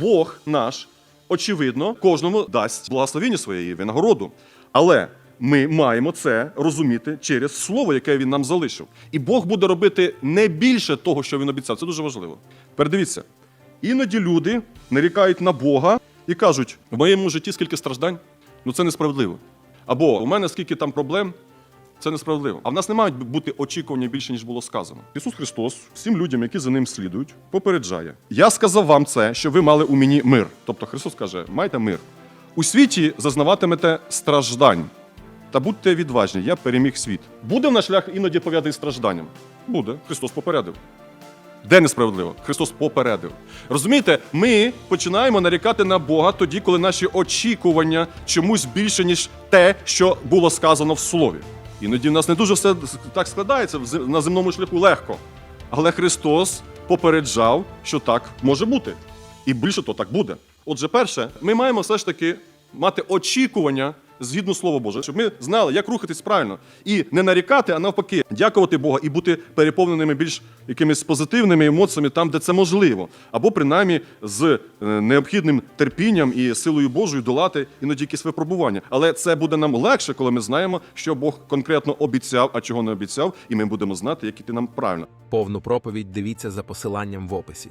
Бог наш, очевидно, кожному дасть благословіння своєї винагороду. Але ми маємо це розуміти через слово, яке він нам залишив. І Бог буде робити не більше того, що він обіцяв. Це дуже важливо. Передивіться, іноді люди нарікають на Бога і кажуть: в моєму житті скільки страждань, ну це несправедливо. Або у мене скільки там проблем, це несправедливо. А в нас не мають бути очікування більше, ніж було сказано. Ісус Христос всім людям, які за ним слідують, попереджає: Я сказав вам це, що ви мали у мені мир. Тобто Христос каже: майте мир. У світі зазнаватимете страждань. Та будьте відважні, я переміг світ. Буде в наш шлях іноді пов'язаний стражданням? Буде. Христос попередив. Де несправедливо? Христос попередив. Розумієте, ми починаємо нарікати на Бога тоді, коли наші очікування чомусь більше, ніж те, що було сказано в слові. Іноді в нас не дуже все так складається на земному шляху легко. Але Христос попереджав, що так може бути. І більше то так буде. Отже, перше, ми маємо все ж таки мати очікування згідно Слова Боже, щоб ми знали, як рухатись правильно. І не нарікати, а навпаки, дякувати Бога і бути переповненими більш якимись позитивними емоціями там, де це можливо. Або принаймні з е, необхідним терпінням і силою Божою долати іноді якісь випробування. Але це буде нам легше, коли ми знаємо, що Бог конкретно обіцяв, а чого не обіцяв, і ми будемо знати, як іти нам правильно. Повну проповідь дивіться за посиланням в описі.